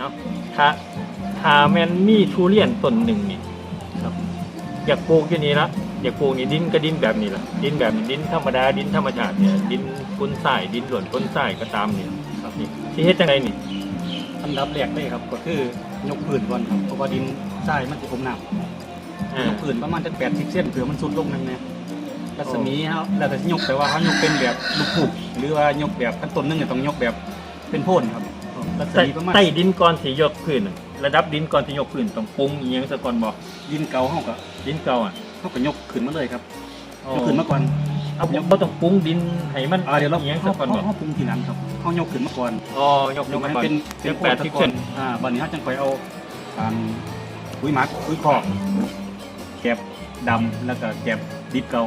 เอาถ้าถ้าแม่นมีทุเรียนต้นหนึ่งนี่ครับ อยากปลูกอยู่นี่ละอยากปลูกนี่ดินก็ดินแบบนี้ละดินแบบนี้ดินธรรมดาดินธรรมชาติเนี่ยดินปุนทรายดินหล่วนปุนทรายก็ตามนี่ครับนี่ที่เฮ็ดจังไดนี่อันดับแรกเลยครับก็คือยกพื้นก่อนครับเพราะว่าดินทรายมันจะอมน้ำอ่ายกพื้นประมาณจะแปดสิบเซนเผื่อมันสุดลงนั่นแหละรัศมีครับแล้วแต่ยกแต่ว่าเขายกเป็นแบบลูกผูกหรือว่ายกแบบขั้นต้นหนึงเนี่ยต้องยกแบบเป็นโพ่นครับ รัศใต้มีประมาณใต้ดินก่อนสิยกพื้นน่ะระดับดินก่อนสิยกพื้นต้องปรุงอีหยังซะก่อนบ่ดินเก่าเขาก็ดินเก่าอะเขาก็ยกขึ้นมาเลยครับอ๋อยกขึ้นมาก่อน เอาบ่ต้องปรุงดินให้มันอ่าเดี๋ยวเราอีหยังเขาซะก่อนเขาบ่เขาปรุงทีหลังครับเขายกขึ้นมาก่อนอ๋อยกยขึ้นกมาให้ก่อนเป็นเป็เป็นนแปดสิบโคเซตนรอ่าบัดนี้เขาจังค่อยเอาอ่าปุ๋ยหมักปุ๋ยคอกแกบดำแล้วก็แกบดิบเก่า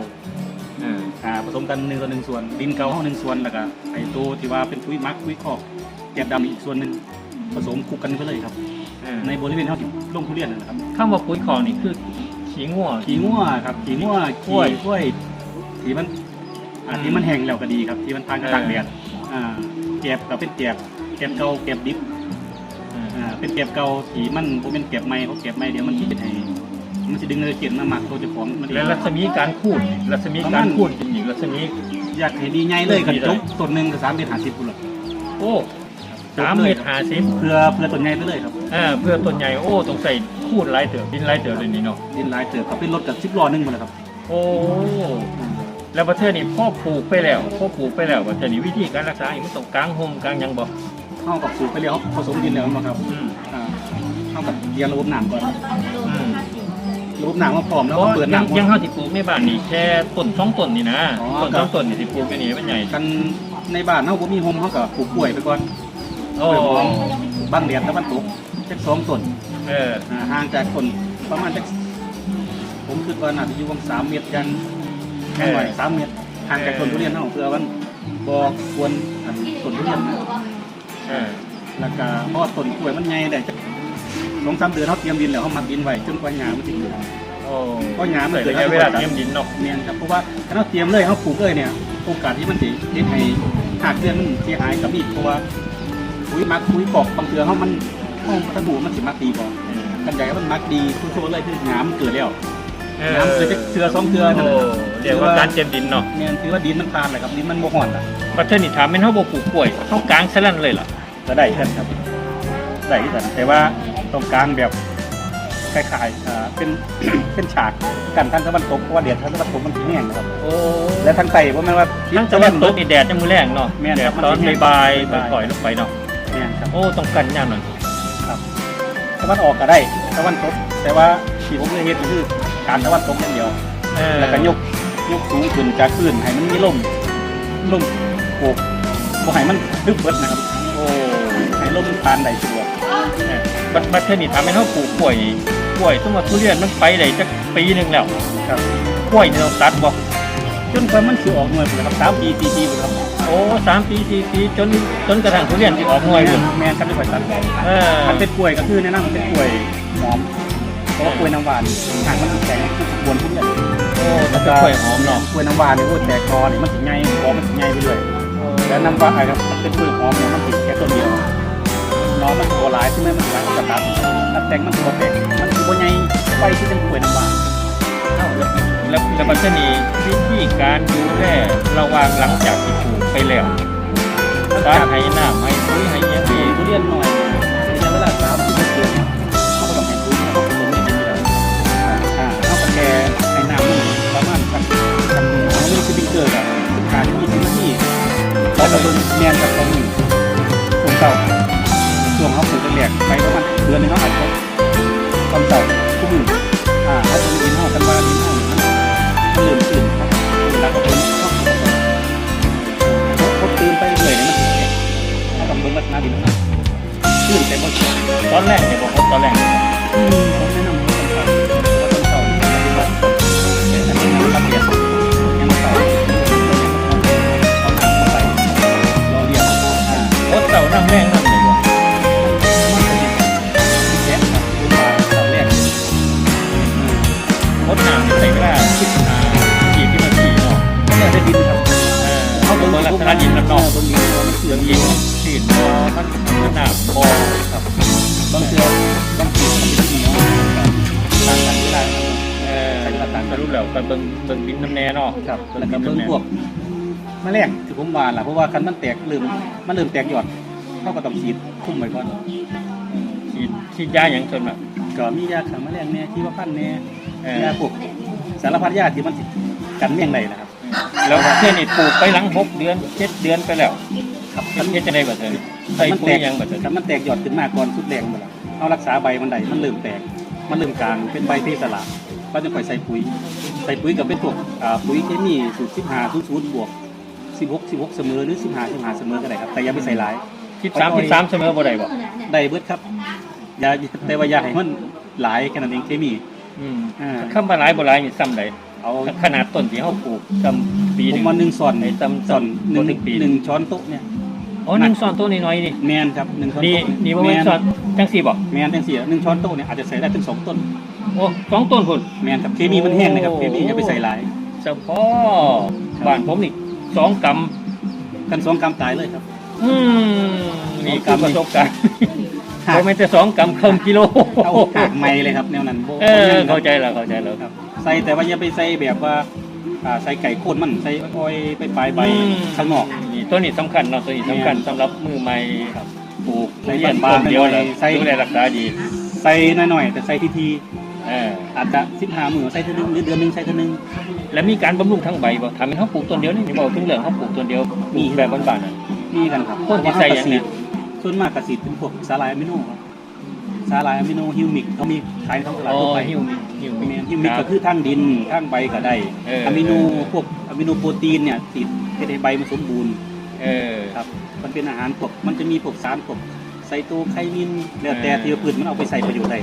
อ่าอ่าผสมกันหนึ่งต่อหนึ่งส่วนดินเก่าห้องหนึ่งส่วนแล้วก็ไอ้ตัวที่ว่าเป็นปุ๋ยหมักปุ๋ยคอก แกบดำอีกส่วนหนึ่งผสมคลุกกันไปเลยครับอ่าในบริเวณเขาที่ลงทุเรียนนั่นนะครับคำว่าปุ๋ยของนี่คือ ขี้งัวขี้งัวครับขี้งัวกล้วยขี้กล้วยที่มันอ่าอืมที่มันแห้งแล้วก็ดีครับ ที่มันทานกระตากเออแดดอ่าแกบก็เป็นแกบแกบเก่าแกบดิบอ่าอ่าเป็นแกบเก่าที่มันบ่เป็นแกบใหม่เขาแกบใหม่เดี๋ยวมันที่เป็นไห้มันจะดึงเลยเกล็ดมาหมักตัวเจ้าของมันเองแล้วรัศมีการคูดรัศมีการคูดจริงๆรัศมีอยากให้ดีใหญ่เลยกันดีเลยจกต้นหนึ่งก็สามเมตรห้าสิบพุ่นละโอ้ สามเมตรห้าสิบเพื่อเพื่อต้นใหญ่ไปเลยครับอ่าเพื่อต้นใหญ่โอ้ต้องใส่คูดหลายเติบดินหลายเติบเลยนี่เนาะดินหลายเติบเขาเป็นรถกับสิบล้อหนึงหมดแล้วครับโอ้แล้วประเทศนี้พ่อปลูกไปแล้วพ่อปลูกไปแล้วประเทศนี้วิธีการรักษาอย่างมันต้องกลางห่มกลางหยังบ่เข้ากับปลูกไปแล้วผสมดินแล้วมาครับอืมอ่าเข้ากับเรียนระบบน้ำก่อนอืมระบบน้ำมาพร้อมแล้วเพก็ราะเปิดยังน้ำยังเฮาสิปลูกในบ้านนี่แค่ต้นสองต้นนี่นะอ๋อต้นคสรัอบ งต้นนี่สิปลูกไปนี่มันใหญ่กันในบ้านเขาบ่มีโฮมเขากับปลูกกล้วยไปก่อน โอ้กล้วยหอมบ้านเดียดตะวันตกเจ็ดสองต้นเออ อ่าห่างจากต้นประมาณจักผมคิดว่าน่าจะอยู่ประมาณสามเมตรยันแค่หน่อยสามเมตรห่างจากต้นทุเรียนเขาเพื่อมันบ่ควรอันต้นทุเรียนนะเออ แล้วก็เพราะว่าต้นกล้วยมันใหญ่ได้จักสองสามเดือนเขาเตรียมดินแล้วเขามัดดินไว้จนกว่าหญ้ามันจะเกิด โอ้เพราะหญ้ามันใส่เกิดระยะเวลาเตรียมดินเนาะ เนียนครับเพราะว่าถ้าเราเตรียมเลยเขาปลูกเลยเนี่ยโอกาสที่มันจะเด็ดให้หากเดือนมันเสียหายกับอีกเพราะว่า ปุ๋ยหมักปุ๋ยกอกบางเทือเขามันเขาถ้าดูมันสิมักดีบ่กันใหญ่มันมักดีทุกโชว์เลยคือหญ้ามันเกิดแล้วเอหญ้ามันเกิดจากเทือสองเทือนั่นโอ้น่ะเรียกว่าการเตรียมดินเนาะเนี่ยถือว่าดินมันทานเลยครับดินมันบ่ห่อนอะประเทศนี้ถามแม่นเฮาบ่ปลูกกล้วยเฮากลางซะลั่นเลยล่ะก็ได้กันครับได้กันแต่ว่าตรงกลางแบบคล้ายๆอ่าเป็นเป็นฉากกันทางตะวันตกเพราะว่าเดียดทางตะวันตกมันสิแห้งนะครับโอ้และทางใต้เพราะแม่นว่าทั้งตะวันตกนี่แดดจังมื้อแรงเนาะแม่นแดครัดบตอนมันสิแห้งบ่ายๆบ่ายๆปล่อยลงไปเนาะ เนี่ยครับโอ้ต้องกันยามหน่อยตะวันออกก็ได้ตะวันตกแต่ว่าที่ผมเลยเห็นก็คือการตะวันตกอย่างเดียวเออแล้วก็ยกยกสูงขึ้นจากพื้นให้มันมีลมลมโบกบ่ให้มันดึกเบิดนะครับโอ้ให้ลมมันผ่านได้สะดวกเออบัดบัดเทศนี้ถามแม่นเฮาปลูกกล้วยนี่กล้วยสมมุติทุเรียนมันไปได้จักปีหนึงแล้วครับกล้วยนี่ต้องตัดบ่ จนกว่ามันสิออกหน่วยพุ่นล่ะครับสามปีสี่ปีพุ่นครับโอ้สามปีสี่ปีจนจนกระทั่งทุเรียนสิออกหน่วยพุ่นแม่นครับไม่ค่อยตัดเออถ้าเป็นกล้วยก็คือแนะนำเป็นกล้วยหอมเพราะว่ากล้วยน้ำหวานหากมันแข็งมันจะกวนทุเรียนโอ้ต้องเป็นกล้วยหอมเนาะกล้วยน้ำหวานเนี่ยโอ้แตกคอนี่มันสิใหญ่คอมันสิใหญ่ไปเรื่อยแล้วน้ำว่าไอ้ครับเป็นกล้วยหอมเนี่ยมันติดแค่ต้นเดียวน้องมันตัวหลายใช่ไหมมันหลายกระตัดตัดแต่งมันตัวแตกมันคือว่าไงไปที่เป็นกล้วยน้ำหวานเอ้า แล้วแล้วแล้วบัดนี้วิธีการดูแลระหว่างหลังจากที่ปลูกไปแล้วการให้น้ำให้ปุ๋ยให้หยังที่นี่ทุเรียนหน่อยระยะเวลาสามสิบเดือนเขาก็ต้องให้ปุ๋ยเขาก็ผสมในดินแล้วอ่าเขาก็แค่ให้น้ำมันประมาณสักสักเขาไม่ได้คือบิงเกอร์อะการยี่สิบนาทีแล้วก็เบิ่งแมนกับตรงนี้ตรงเต่าช่วงเขาปลูกแรกๆไปประมาณเดือนหนึงเขาอาจจะตอนเต่าทุกมืออ่าเขาจะมีดินห่อกันมาดินห่อ มันมันเริ่มตื่นครับแล้วก็เป็นเขาเขาตื่นไปเรื่อยนี่ยมันถึงเองเขาต้องเบิ่งลักษณะดินนะตื่นแต่บ่เช้าตอนแรกเนี่ยบอกว่าตอนแรกเนี่ยอืมผมแนะนำให้ต้นเต่าเพราะว่าต้นเต่าเนี่ยมันเป็นแบบแต่เป็นน้ำรับเรียนยังเต่าเอาน้ำมาใส่รอเรียนอ่าเต่าน้ำแรงนะ กษณะดินน้ำนอกบนดินมันเสื่ออมมยิงฉีดพอมันมันหนาพอครับบางเทือบางทีมันเป็นเหนียวต่างกันเวลาเออสรุปแล้วก็เบิ่งเบิ่งดินน้ำแน่เนาะครับแล้วก็เบิ่งพวกมะแมลงที่ผมว่าล่ะเพราะว่าคันมันแตกเริ่มมันเริ่มแตกหยอดเขาก็ต้องฉีดคุ้มไว้ก่อนฉีดฉีดยาอย่างส่นมากก็มียาขังแมลงแน่ที่ว่าพันแน่ยาพวกสารพัดยาที่มันกันแมลงได้นะครับ แล้วเพื่อนนี่ปลูกไปหลังหกเดือนเจ็ดเดือนไปแล้วครับเฮ็ดเฮ็ดจะได้บ่เถิดใส่ปุ๋ยหยังบ่เถิดถ้ามันแตกยอดขึ้นมาก่อนสุดแรงหมดแล้วเอารักษาใบมันได้มันเริ่มแตก มันเริ่มกลางเป็นใบเพสลาก็จะค่อยใส่ปุ๋ย ใส่ปุ๋ยกับเป็นพวกอ่าปุ๋ยเคมีสูตรสิบห้าศูนย์ศูนย์บวกสิบหกสิบหกเสมอหรือสิบห้าสิบห้าเสมอก็ได้ครับ แต่อย่าไปใส่หลายคิดสามคิดสามเสมอบ่ได้บ่ได้เบิดครับอย่าแต่ว่าอย่าให้มันหลายแค่นั้นเองเคมีอืมอ่าคำว่าหลายบ่หลายนี่ซ้ำใด เอาขนาดต้นที่เฮาปลูกซ้ำปีหผนึมง มาหนึ่งส่วนไอ้ตำส่วนหนึ่งบ่ถึงปี หนึ่งช้อนโต๊ะเนี่ย อ๋อหนึ่งช้อนโต๊ะน้อยๆนี่แมนครับหนึ่งช้อนนี่โต๊ะนี่บ่แม่นช้อนจังซี่บ่แมนจังสี่หนึ่งช้อนโต๊ะเนี่ยอาจจะใส่ได้ถึงสองต้น โอ้สองต้นพุ่นแมนครับเคมีมันแห้งนะครับโอ้ เคมีอย่าไปใส่หลายเฉพาะบ้านผมนี่สองกำ กันสองกำตายเลยครับ อืมนี่คือประสบการณ์ หัผมกไม่นจะสองกำครึ่งกิโลเอาหักไม่เลยครับแนวนั้นโบเออเข้าใจแล้วเข้าใจแล้วครับ ใส่แต่ว่าอย่าไปใส่แบบว่าอ่าใส่ไก่โคตรมันใส่อ้อยไปปลายใบข้างนอกนี่ตัวนี้สำคัญเนาะตัวนี้สำคัญสำหรับมือใหม่ครับปลูกใส่เรียนบาต้นนๆเดียวหน่เลอยยๆใส่ดูแลรักษาดี ใส่หน่อยๆแต่ใส่ทีทีเออๆอาจจะสิบห้ามือใส่เท่านึงหรือเดือนหนึงใส่เท่านึงแล้วมีการบำรุงทั้งใบบ่ทำให้เขาปลูกต้นเดียวนี่อย่าบอกถึงเรื่องเขาปลูกต้นเดียวปลูกแบบบ้านๆน่ะมีกันครับคนที่ใส่อย่างนี้ ส่วนมากกระสีเป็นพวกสาลายอะมิโนครับสาลายอะมิโนฮิวมิกเขามีขายในท้องตลาดอ๋อทั่วไปหิวมีหิวมีแม่นฮิวมิกก็คือทั้งดินทั้งใบก็ได้เอออะมิโนพวกอะมิโนโปรตีนเนี่ยติดให้ใบมันสมบูรณ์ เออ ครับมันเป็นอาหารพวกมันจะมีพวกสารพวกไซโตไคนินแล้วแต่เออ ที่ว่าพืชมันเอาไปใส่ประโยชน์ได้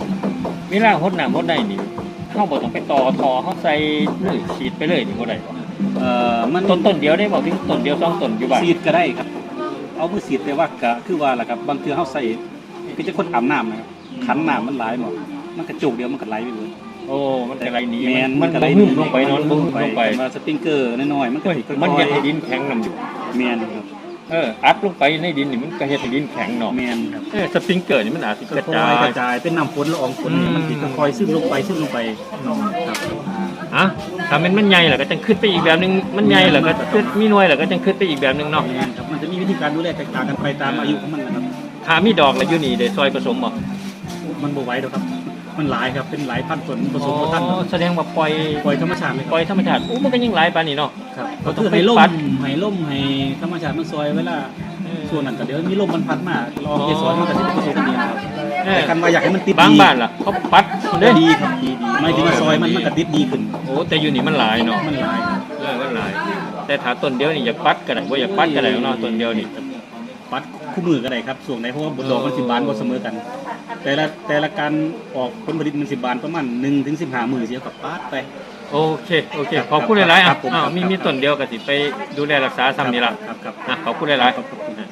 เวลาหดน้ำหดได้นี่เขาบอกต้องไปต่อทอเขาใส่เลยฉีดไปเลยนี่บ่ได้บ่เอ่อมันต้นต้นเดียวได้บอกถึงต้นเดียวสองต้นอยู่บ้านสีดก็ได้ครับ เอามือสีดแต่ว่าก็คือว่าล่ะครับบางเทื่อเฮาใส่คือจะคนอาบน้ำนะครับขันน้ำมันหลายหมดมันกระจุกเดียวมันก็ไหลไปเลยโอ้ มันกระไรหนีแมนมันก็บ่หึ่มลงไปนอนบ่หึ่มลงไปแต่ว่าสปริงเกอร์น้อยๆมันก็เฮ้ยสิค่อยๆมันเฮ็ดให้ดินแข็งนำอยู่แมนครับเอออัดลงไปในดินนี่มันก็เฮ็ดให้ดินแข็งเนาะแมนครับเออสปริงเกอร์นี่มันอาจสิกค่ระอจายๆกระจายเป็นน้ำฝนละอองฝนเนี่ยอืมมันสิค่อยๆซึมลงไปซึมลงไปครับ อะถ้ามันมันใหญ่แล้วก็จังขึ้นไปอีกแบบนึงมันใหญ่แล้วก็ขึ้นมีหน่วยแล้วก็จังขึ้นไปอีกแบบนึงเนาะแมนครับมันจะมีวิธีการดูแลแตกต่างกันไปตามอายุของมันนะครับถ้ามีดอกแล้วอยู่นี่ได้ซอยผสมบ่มันบ่ไหวหรอกครับ มันหลายครับเป็นหลายพันต้นผสมผสานอ๋อแสดงว่าปล่อยปล่อยธรรมชาติเลยคปล่รับอยธรรมชาติอู้มันก็ยังหลายปานนี้เนาะ ครับเราก็ต้องคือให้ล่มไปปัด ให้ล่มให้ธรรมชาติมันซอยเวลาเออ ส่วนนั้นก็เดี๋ยวมีลมมันพัดมาลองเกสรมันก็สิผสมกันดีนะครับเออ แต่กันว่าอยากให้มันติดบางดีบ้านล่ะเขาปัดได้เด้ดีครับดีดีไม่ถึงว่าซอยมันมันก็ติดดีขึ้น โอ้แต่อยู่นี่มันหลายเนาะมันหลายครับเออมันหลาย แต่ถ้าต้นเดียวนี่อยากปัดก็ได้บ่อยากปัดก็ได้เนาะต้นเดียวนี่ ปัดคู่มือก็ได้ครับส่วนไหนเพราะว่าบนดอกมันสิบานบ่เสมอกัน แต่ละแต่ละการออกผลผลิตมันสิบานประมาณ1ถึง15มื้อเสียกับปัดไป โอเค โอเค ขอบคุณหลายๆครัอะบผมอ้าวครับมีมีต้นเดียวก็สิไปดูแลรักษาซ้ำนี่ล่ะครับครับ อะขอบคุณหลายๆ ขอบคุณสวัสดีครับ